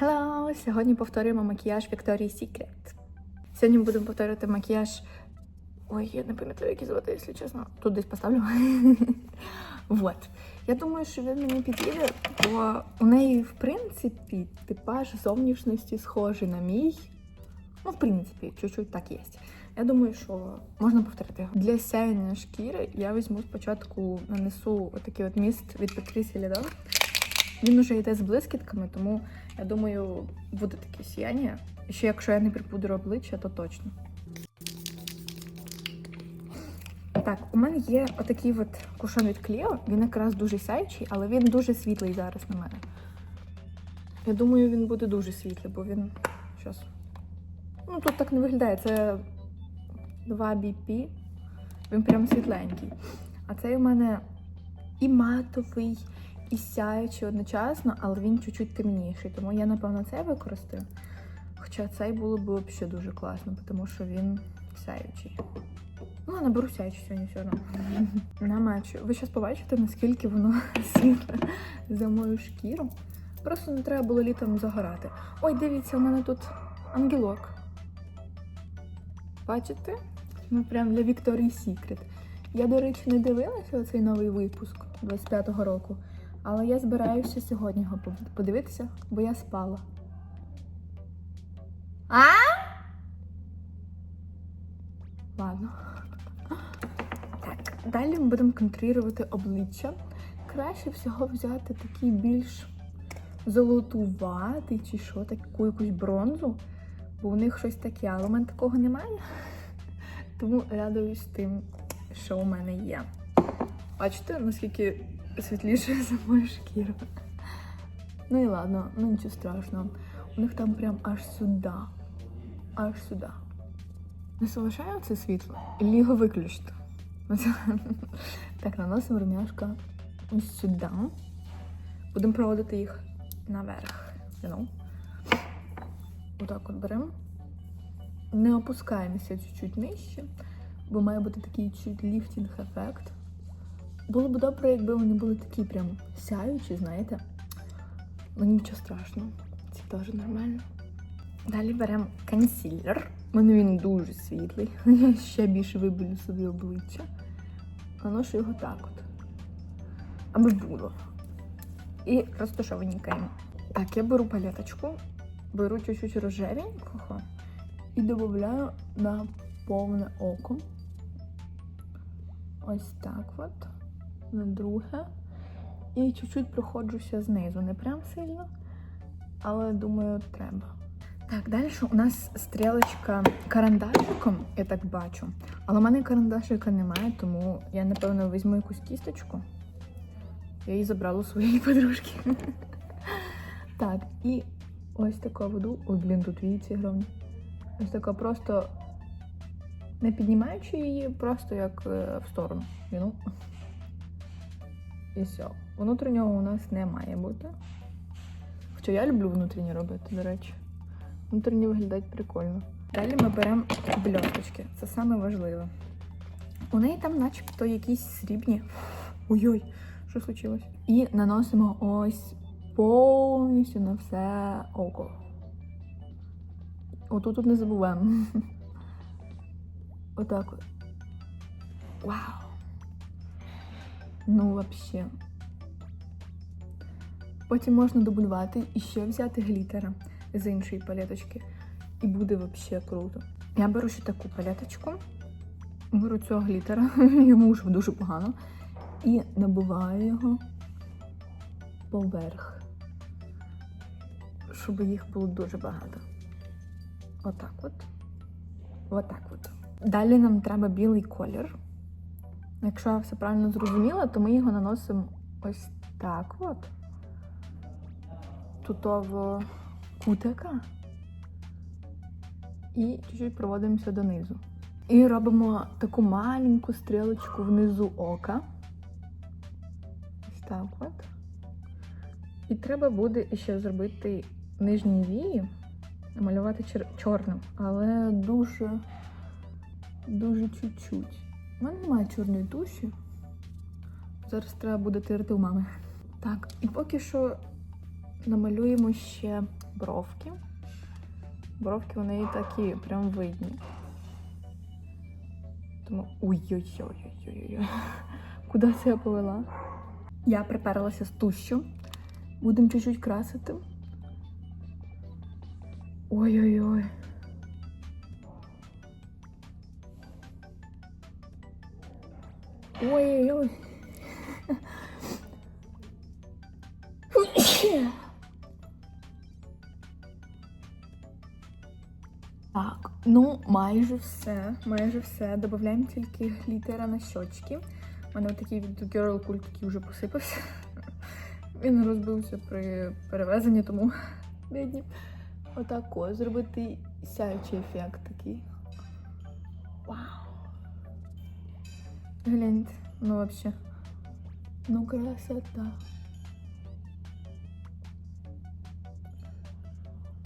Hello! Сьогодні повторюємо макіяж Victoria's Secret. Сьогодні будемо повторювати макіяж. Ой, я не пам'ятаю, як звати, якщо чесно. Тут десь поставлю. вот. Я думаю, що він мені підійде, бо у неї, в принципі, типаж зовнішності схожий на мій. Ну, в принципі, чуть-чуть так є. Я думаю, що можна повторити його. Для сяєння шкіри я візьму спочатку, нанесу отакий от міст від Patricia Lidl. Він уже йде з блискітками, тому я думаю, буде таке сіяння. Ще якщо я не припудрю обличчя, то точно. Так, у мене є отакий от кушон від Кліо. Він якраз дуже сяючий, але він дуже світлий зараз на мене. Я думаю, він буде дуже світлий, бо він. Щас. Ну, тут так не виглядає. Це 2 BP. Він прям світленький. А цей у мене і матовий, і сяючий одночасно, але він чуть-чуть темніший. Тому я, напевно, цей використаю. Хоча цей було б взагалі дуже класно, тому що він сяючий. Ну, наберу сяючий сьогодні все одно. Намачу. Ви зараз побачите, наскільки воно світле за мою шкіру. Просто не треба було літом загорати. Ой, дивіться, у мене тут ангелок. Бачите? Ну, прям для Victoria's Secret. Я, до речі, не дивилася оцей новий випуск 25-го року, але я збираюся сьогодні його подивитися, бо я спала. А? Ладно. Так, далі ми будемо контролювати обличчя. Краще всього взяти такий більш золотуватий чи що, таку якусь бронзу, бо у них щось таке, але у мене такого немає. Тому радуюсь тим, що у мене є. Бачите, наскільки світліше за мою шкіру. Ну і ладно, ну нічого страшного. У них там прям аж сюди. Аж сюди. Не залишаю це світло? Ілі його виключити? Так, наносимо румяшка ось сюди. Будемо проводити їх наверх. You know? Отак от беремо. Не опускаємося чуть-чуть нижче, бо має бути такий чуть ліфтінг ефект. Було б добре, якби вони були такі прям сяючі, знаєте. Ну нічого страшного, це теж нормально. Далі беремо консилер. У мене він дуже світлий. Я ще більше вибілю собі обличчя. Наношу його так от. Аби було. І розташованенькаємо. Так, я беру палеточку, беру чуть-чуть рожевенького і додаю на повне око. Ось так от. На друге. І чуть-чуть проходжуся знизу. Не прям сильно, але думаю, треба. Так, далі у нас стрілочка карандашиком, я так бачу. Але в мене карандашика немає, тому я, напевно, візьму якусь кісточку. Я її забрала у своєї подружки. Так, і ось таку воду. Ой, блін, тут віці громні. Ось така просто не піднімаючи її, просто як е, в сторону. І все. Внутрішнього у нас не має бути. Хоча я люблю внутрішні робити, до речі. Внутрішні виглядають прикольно. Далі ми беремо бльосточки. Це саме важливе. У неї там начебто якісь срібні. Ой-ой, що случилось? І наносимо ось повністю на все око. Отут тут не забуваємо. Отак. Вау! Ну, вообще. Потім можна дублювати і ще взяти глітера з іншої палеточки. І буде вообще круто. Я беру ще таку палеточку, беру цього глітера, йому вже дуже погано. І набиваю його поверх, щоб їх було дуже багато. Отак от. Отак от. Далі нам треба білий колір. Якщо я все правильно зрозуміла, то ми його наносимо ось так от. Тутово кутика. І чуть-чуть проводимося донизу. І робимо таку маленьку стрілочку внизу ока. Ось так от. І треба буде ще зробити нижні вії, намалювати чер- чорним, але дуже, дуже чуть-чуть. У мене немає чорної туші. Зараз треба буде терти у мами. Так, і поки що намалюємо ще бровки. Бровки у неї такі прям видні. Тому. Ой-ой-ой-ой-ой-ой. Куди це я повела? Я приперлася з тущу. Будемо чуть-чуть красити. Ой-ой-ой. Ой-ой-ой. Так, ну майже все. Майже все. Додаємо тільки глітера на щочки. У мене такий від Girl Cult такий вже посипався. Він розбився при перевезенні, тому бідні. Отак ось зробити сяючий ефект такий. Вау! Гляньте, ну вообще. Ну красота.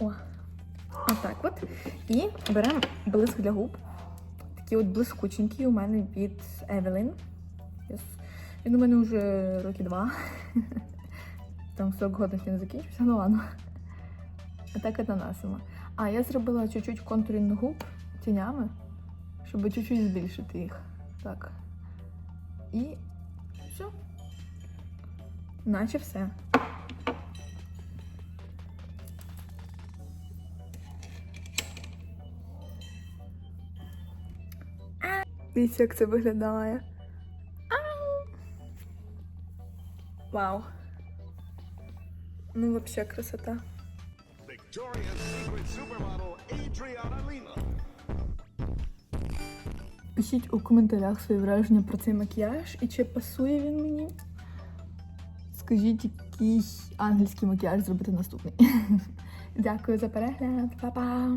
О, отак от. І беремо блиск для губ. Такі от блискученькі у мене від Evelyn. Він у мене вже роки два. Там срок годності не закінчився, ну ладно. А так і наносимо. А я зробила чуть-чуть контурінг губ тінями, щоб чуть-чуть збільшити їх. Так. І все. Наче все. Дивіться, як це виглядає. Ау! Вау. Ну, взагалі красота. Victoria's Secret supermodel Adriana Lima. Пишіть у коментарях свої враження про цей макіяж і чи пасує він мені. Скажіть, який ангельський макіяж зробити наступний. Дякую за перегляд, Па-па!